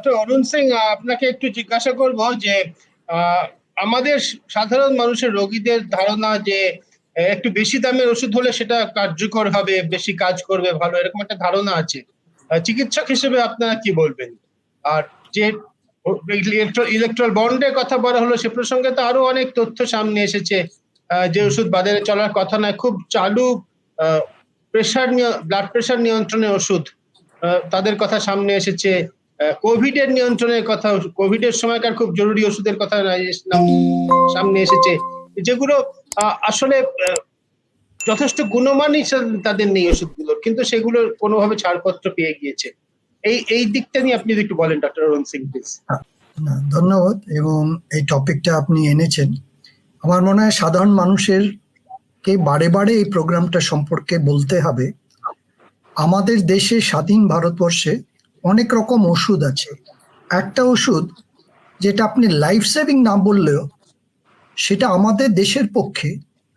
Doctor অরুণ সিং আপনাকে একটু জিজ্ঞাসা করব যে আমাদের সাধারণ মানুষের রোগীদের ধারণা যে একটু বেশি দামের ওষুধ হলে সেটা কার্যকর হবে, বেশি কাজ করবে, ভালো, এরকম একটা ধারণা আছে। চিকিৎসক হিসেবে আপনারা কি বলবেন? আর যে ইলেকট্রাল বন্ডের কথা বলা হলো, সে প্রসঙ্গে তো আরও অনেক তথ্য সামনে এসেছে যে ওষুধ বাজারে চলার কথা নয়, খুব চালু প্রেশার ব্লাড প্রেশার নিয়ন্ত্রণের ওষুধ তাদের কথা সামনে এসেছে। কোভিড এর নিয়ন্ত্রণের কথা কোভিডের সময়কার খুব জরুরি ওষুধের কথা সামনে এসেছে। যেগুলো আসলে যথেষ্ট গুণমানই সা- তাদের নেই ওষুধগুলোর, কিন্তু সেগুলো কোনোভাবে ছাড়পত্র পেয়ে গিয়েছে। এই এই দিকটা নিয়ে আপনি যদি একটু বলেন, ডক্টর অরুণ সিং প্লিজ ধন্যবাদ। এবং এই টপিকটা আপনি এনেছেন। আমার মনে হয় সাধারণ মানুষের কে বারে বারে এই প্রোগ্রামটা সম্পর্কে বলতে হবে। আমাদের দেশে স্বাধীন ভারতবর্ষে অনেক রকম ওষুধ আছে। একটা ওষুধ যেটা আপনি লাইফ সেভিং না বললেও সেটা আমাদের দেশের পক্ষে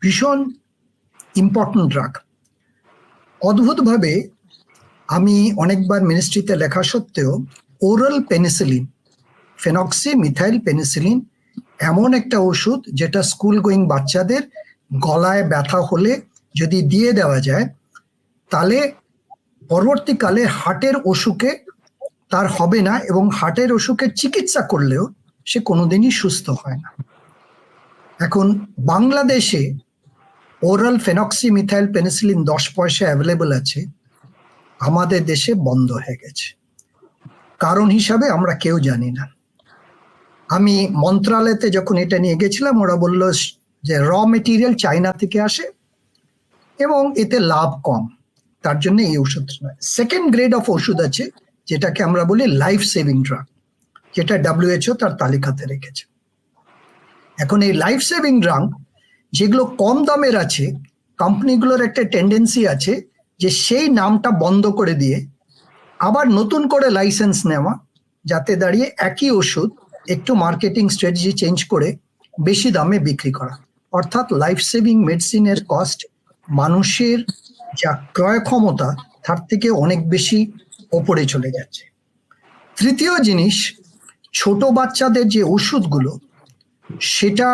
ভীষণ ইম্পর্টেন্ট ড্রাগ অদ্ভুতভাবে আমি অনেকবার মিনিস্ট্রিতে লেখা সত্ত্বেও oral penicillin phenoxy methyl penicillin এমন একটা ওষুধ যেটা স্কুল গোয়িং বাচ্চাদের গলায় ব্যথা হলে যদি দিয়ে দেওয়া যায়, তাহলে পরবর্তীকালে হার্টের অসুখে তার হবে না এবং হার্টের অসুখের চিকিৎসা করলেও সে কোনোদিনই সুস্থ হয় না। এখন বাংলাদেশে ওরাল ফেনক্সি মিথাইল পেনিসিলিন দশ পয়সা অ্যাভেলেবল আছে, আমাদের দেশে বন্ধ হয়ে গেছে। কারণ হিসাবে আমরা কেউ জানি না। আমি মন্ত্রালয়তে যখন এটা নিয়ে গেছিলাম, ওরা বলল যে র মেটেরিয়াল চায়না থেকে আসে এবং এতে লাভ কম, তার জন্য এই ওষুধ নয়। সেকেন্ড গ্রেড অফ ওষুধ আছে যেটাকে আমরা বলি লাইফ সেভিং ড্রাগ যেটা ডাব্লিউএইচও তার তালিকাতে রেখেছে। এখন এই লাইফ সেভিং ড্রাগ যেগুলো কম দামের আছে কোম্পানিগুলোর একটা টেন্ডেন্সি আছে যে সেই নামটা বন্ধ করে দিয়ে আবার নতুন করে লাইসেন্স নেওয়া, যাতে দাঁড়িয়ে একই ওষুধ একটু মার্কেটিং স্ট্র্যাটেজি চেঞ্জ করে বেশি দামে বিক্রি করা। অর্থাৎ লাইফ সেভিং মেডিসিনের কস্ট মানুষের যা ক্রয় ক্ষমতা, তার থেকে অনেক বেশি ওপরে চলে যাচ্ছে। তৃতীয় জিনিস, ছোট বাচ্চাদের যে ওষুধগুলো, সেটা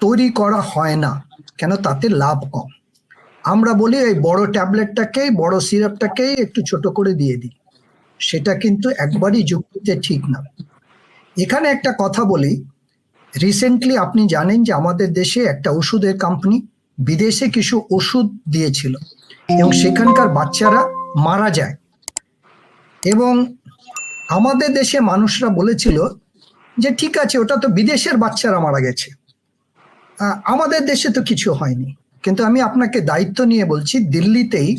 তৈরি করা হয় না, কেন তাতে লাভ কম। আমরা বলি এই বড় ট্যাবলেটটাকেই বড় সিরাপটাকেই একটু ছোট করে দিয়ে দিই। সেটা কিন্তু একবারই যুক্তিতে ঠিক না। এখানে একটা কথা বলি, রিসেন্টলি আপনি জানেন যে আমাদের দেশে একটা ওষুধের কোম্পানি বিদেশে কিছু ওষুধ দিয়েছিল এবং সেখানকার বাচ্চারা মারা যায়। এবং আমাদের দেশে মানুষরা বলেছিল যে, ঠিক আছে, ওটা তো বিদেশের বাচ্চারা মারা গেছে। আমাদের দেশে তো কিছু হয়নি। কিন্তু আমি আপনাকে দায়িত্ব নিয়ে বলছি, দিল্লিতেই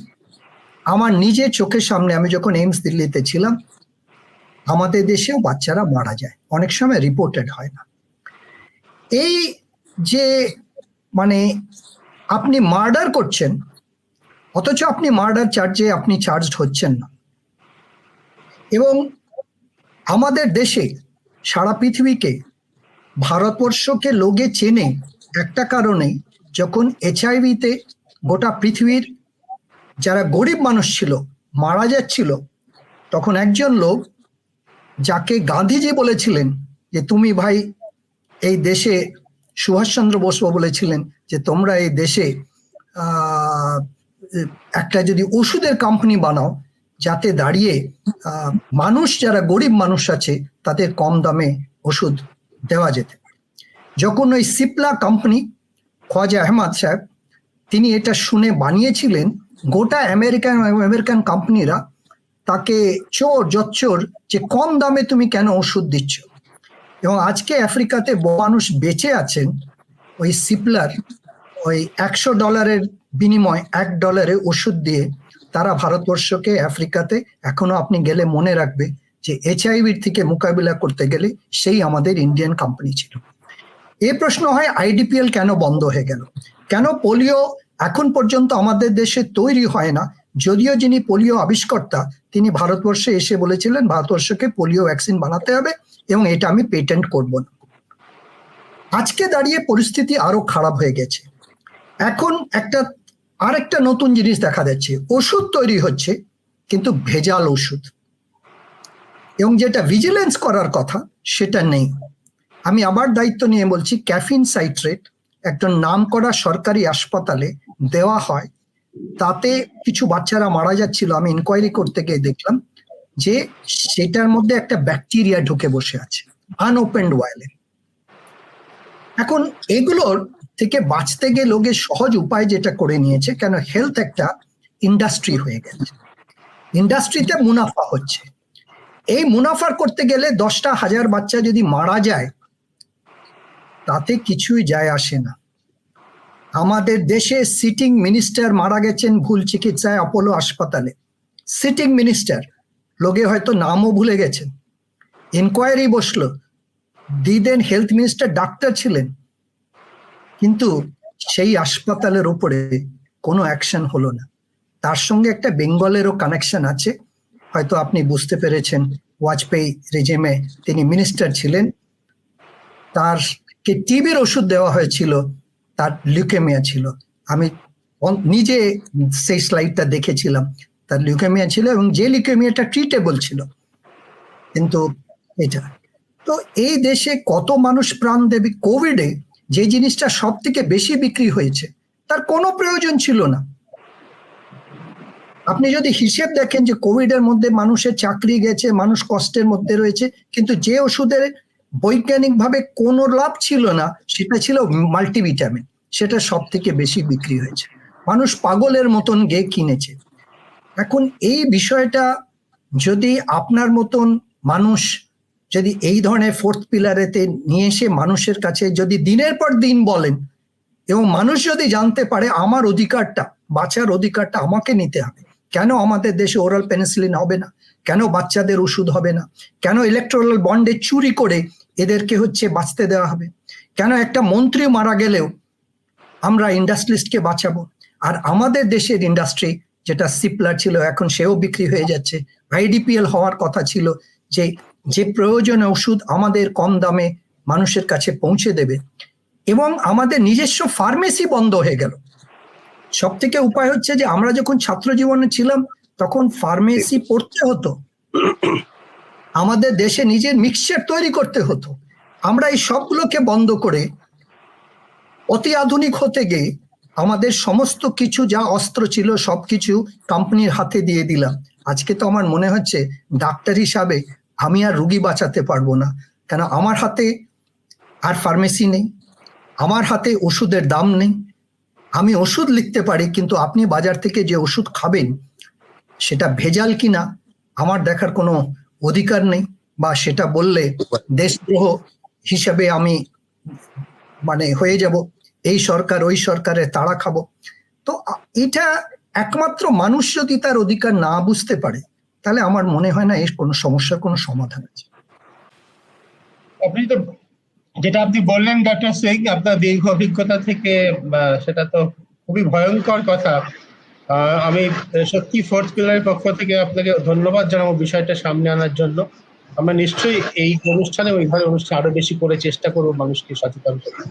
আমার নিজের চোখের সামনে আমি যখন এইমস দিল্লিতে ছিলাম, আমাদের দেশেও বাচ্চারা মারা যায়। অনেক সময় রিপোর্টেড হয় না। এই যে মানে আপনি মার্ডার করছেন, অথচ আপনি মার্ডার চার্জে আপনি চার্জড হচ্ছেন না। এবং আমাদের দেশে সারা পৃথিবীকে ভারতবর্ষকে লোকে চেনে একটা কারণে যখন এইচআইভিতে গোটা পৃথিবীর যারা গরিব মানুষ ছিল, মারা যাচ্ছিল, তখন একজন লোক যাকে গান্ধীজি বলেছিলেন যে, তুমি ভাই এই দেশে সুভাষচন্দ্র বসু বলেছিলেন যে, তোমরা এই দেশে একটা যদি ওষুধের কোম্পানি বানাও যাতে দাঁড়িয়ে মানুষ যারা গরিব মানুষ আছে, তাদের কম দামে ওষুধ দেওয়া যেতে পারে। যখন ওই সিপলা কোম্পানি খোয়াজা আহমদ সাহেব, তিনি এটা শুনে বানিয়েছিলেন, গোটা আমেরিকান আমেরিকান কোম্পানিরা তাকে চোর, জচ্চোর, যে কম দামে তুমি কেন ওষুধ দিচ্ছ? এবং আজকে আফ্রিকাতে মানুষ বেঁচে আছেন, ওই সিপলার ওই একশো ডলারের বিনিময় এক ডলারে ওষুধ দিয়ে তারা ভারতবর্ষকে আফ্রিকাতে এখনও আপনি গেলে মনে রাখবে যে এইচআইভির থেকে মোকাবিলা করতে গেলে সেই আমাদের ইন্ডিয়ান কোম্পানি ছিল। এই প্রশ্ন হয় আইডিপিএল কেন বন্ধ হয়ে গেল? কেন পোলিও এখন পর্যন্ত আমাদের দেশে তৈরি হয় না? যদিও যিনি পোলিও আবিষ্কর্তা, তিনি ভারতবর্ষে এসে বলেছিলেন ভারতবর্ষকে পোলিও ভ্যাকসিন বানাতে হবে এবং এটা আমি পেটেন্ট করব না। আজকে দাঁড়িয়ে পরিস্থিতি আরও খারাপ হয়ে গেছে। এখন একটা আরেকটা নতুন জিনিস দেখা যাচ্ছে। ওষুধ তৈরি হচ্ছে, কিন্তু ভেজাল ওষুধ। এবং যেটা ভিজিলেন্স করার কথা, সেটা নেই। আমি আবার দায়িত্ব নিয়ে বলছি, ক্যাফিন সাইট্রেট একজন নামকরা সরকারি হাসপাতালে দেওয়া হয়। তাতে কিছু বাচ্চারা মারা যাচ্ছিল, আমি ইনকোয়ারি করতে গিয়ে দেখলাম যে সেটার মধ্যে একটা ব্যাকটেরিয়া ঢুকে বসে আছে আনওপেন্ড ওয়াইলে এখন এগুলোর থেকে বাঁচতে গিয়ে লোকের সহজ উপায় যেটা করে নিয়েছে, কেন হেলথ একটা ইন্ডাস্ট্রি হয়ে গেছে। ইন্ডাস্ট্রিতে মুনাফা হচ্ছে। এই মুনাফার করতে গেলে দশটা হাজার বাচ্চা যদি মারা যায়, তাতে কিছুই যায় আসে না। আমাদের দেশে সিটিং মিনিস্টার মারা গেছেন ভুল চিকিৎসায় অপোলো হাসপাতালে। সিটিং মিনিস্টার লোকে হয়তো নামও ভুলে গেছেন। ইনকোয়ারি বসল, দিদেন হেলথ মিনিস্টার ডাক্তার ছিলেন কিন্তু সেই হাসপাতালের উপরে কোনো অ্যাকশন হলো না। তার সঙ্গে একটা বেঙ্গলেরও কানেকশন আছে। হয়তো আপনি বুঝতে পেরেছেন ওয়াজপেয়ী রেজিমে তিনি মিনিস্টার ছিলেন। তার কে টিবির ওষুধ দেওয়া হয়েছিল, তার লিউকেমিয়া ছিল। আমি নিজে সেই স্লাইডটা দেখেছিলাম। তার লিউকেমিয়া ছিল এবং যে লিউকেমিয়াটা ট্রিটেবল ছিল। কিন্তু এটা, তো এই দেশে কত মানুষ প্রাণ দেবে কোভিডে যে জিনিসটা সব থেকে বেশি বিক্রি হয়েছে, তার কোনো প্রয়োজন ছিল না। আপনি যদি হিসেব দেখেন যে কোভিড এর মধ্যে মানুষের চাকরি গেছে, মানুষ কষ্টের মধ্যে রয়েছে, কিন্তু যে ওষুধের বৈজ্ঞানিকভাবে কোনো লাভ ছিল না, সেটা ছিল মাল্টিভিটামিন। সেটা সব থেকে বেশি বিক্রি হয়েছে। মানুষ পাগলের মতন গে কিনেছে। এখন এই বিষয়টা যদি আপনার মতন মানুষ যদি এই ধরনের ফোর্থ পিলারেতে নিয়ে এসে মানুষের কাছে যদি দিনের পর দিন বলেন, এবং মানুষ যদি জানতে পারে আমার অধিকারটা, বাঁচার অধিকারটা আমাকে নিতে হবে, কেন আমাদের দেশে ওরাল পেনিসিলিন হবে না? কেন বাচ্চাদের ওষুধ হবে না? কেন ইলেকট্রাল বন্ডে চুরি করে এদেরকে হচ্ছে বাঁচতে দেওয়া হবে? কেন একটা মন্ত্রী মারা গেলেও আমরা ইন্ডাস্ট্রিস্টকে বাঁচাবো? আর আমাদের দেশের ইন্ডাস্ট্রি যেটা সিপলার ছিল, এখন সেও বিক্রি হয়ে যাচ্ছে। আইডিপিএল হওয়ার কথা ছিল যে যে প্রয়োজনে ওষুধ আমাদের কম দামে মানুষের কাছে পৌঁছে দেবে এবং আমাদের নিজস্ব ফার্মেসি বন্ধ হয়ে গেল। সব থেকে উপায় হচ্ছে যে আমরা যখন ছাত্র জীবনে ছিলাম, তখন ফার্মেসি পড়তে হতো। আমাদের দেশে নিজের মিক্সচার তৈরি করতে হতো। আমরা এই সবগুলোকে বন্ধ করে অতি আধুনিক হতে গিয়ে আমাদের সমস্ত কিছু যা অস্ত্র ছিল সবকিছু কোম্পানির হাতে দিয়ে দিলাম। আজকে তো আমার মনে হচ্ছে ডাক্তার হিসাবে আমি আর রুগী বাঁচাতে পারব না। কেন? আমার হাতে আর ফার্মেসি নেই। আমার হাতে ওষুধের দাম নেই। আমি ওষুধ লিখতে পারি, কিন্তু আপনি বাজার থেকে যে ওষুধ খাবেন, সেটা ভেজাল কিনা, আমার দেখার কোনো অধিকার নেই বা সেটা বললে দেশদ্রোহ হিসাবে আমি মানে হয়ে যাব। এই সরকার, ওই সরকারের তাড়া খাব। তো এটা একমাত্র মানুষ যদি তার অধিকার না বুঝতে পারে তাহলে আমার মনে হয় না এর কোনো সমস্যার কোনো সমাধান আছে। আপনি তো যেটা আপনি বললেন ডক্টর সিং আপনার দীর্ঘ অভিজ্ঞতা থেকে সেটা তো খুবই ভয়ঙ্কর কথা। আমি সত্যি ফোর্থ পিলারের পক্ষ থেকে আপনাকে ধন্যবাদ জানাব বিষয়টা সামনে আনার জন্য। আমরা নিশ্চয়ই এই অনুষ্ঠানে ওই ধরনের অনুষ্ঠান আরও বেশি করে চেষ্টা করব মানুষকে সচেতন করতে।